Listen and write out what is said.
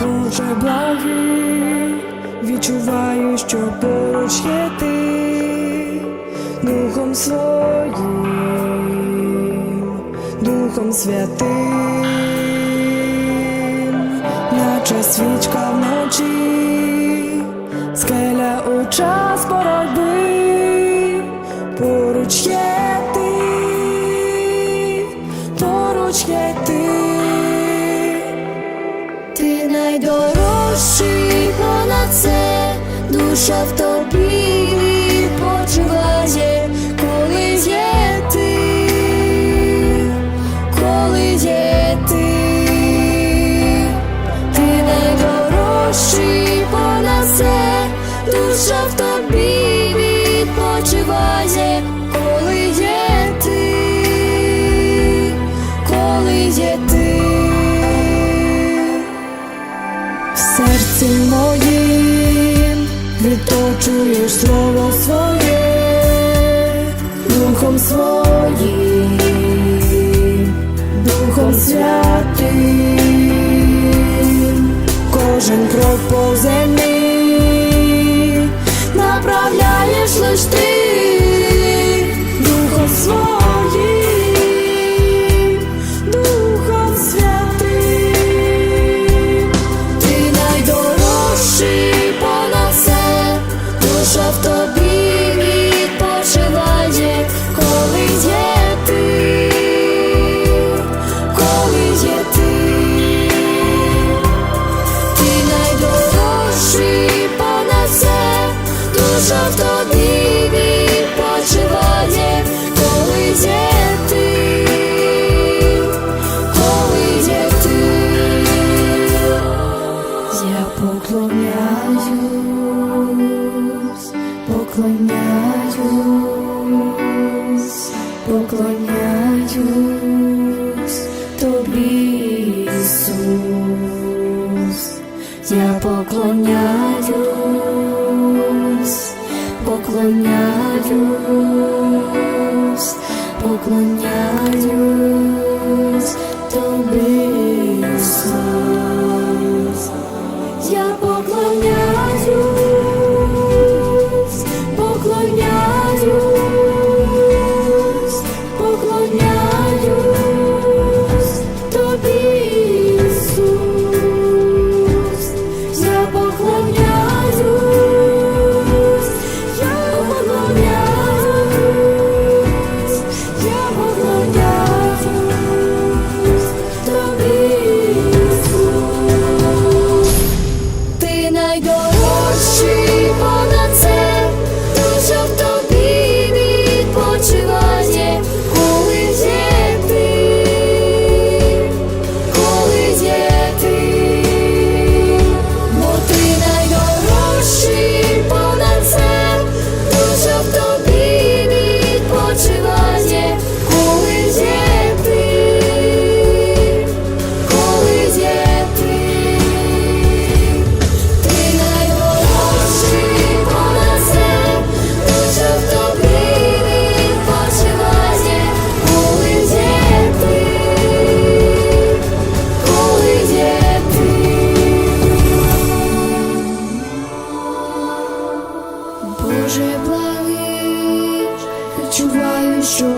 Боже благий, відчуваю, що поруч є ти, Духом своїм, Духом святим, наче свічка вночі, скеля у час боротьби, поруч є ти, поруч є ти. Найдорожчий понад це, душа в тобі відпочиває, коли є ти, коли є ти, ти найдорожчий понад це, душа в тобі відпочиває, серці моїм. Відточуєш слово своє, духом своїм, духом святим, кожен крок по землі поклоняюсь, поклоняюсь, поклоняюсь тобі, Ісус. ความรั Боже благий, відчуваю, що